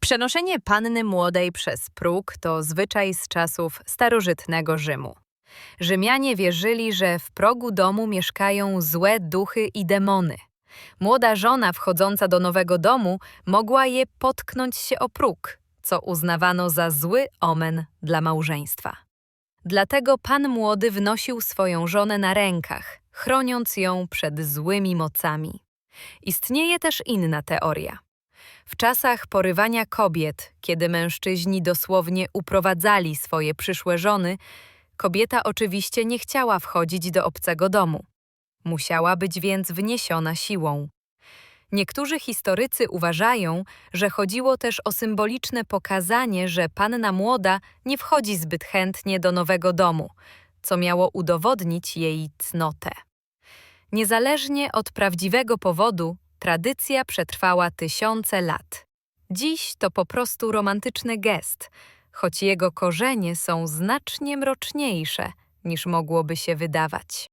Przenoszenie panny młodej przez próg to zwyczaj z czasów starożytnego Rzymu. Rzymianie wierzyli, że w progu domu mieszkają złe duchy i demony. Młoda żona wchodząca do nowego domu mogła je potknąć się o próg, co uznawano za zły omen dla małżeństwa. Dlatego pan młody wnosił swoją żonę na rękach, chroniąc ją przed złymi mocami. Istnieje też inna teoria. W czasach porywania kobiet, kiedy mężczyźni dosłownie uprowadzali swoje przyszłe żony, kobieta oczywiście nie chciała wchodzić do obcego domu. Musiała być więc wniesiona siłą. Niektórzy historycy uważają, że chodziło też o symboliczne pokazanie, że panna młoda nie wchodzi zbyt chętnie do nowego domu, co miało udowodnić jej cnotę. Niezależnie od prawdziwego powodu, tradycja przetrwała tysiące lat. Dziś to po prostu romantyczny gest, choć jego korzenie są znacznie mroczniejsze niż mogłoby się wydawać.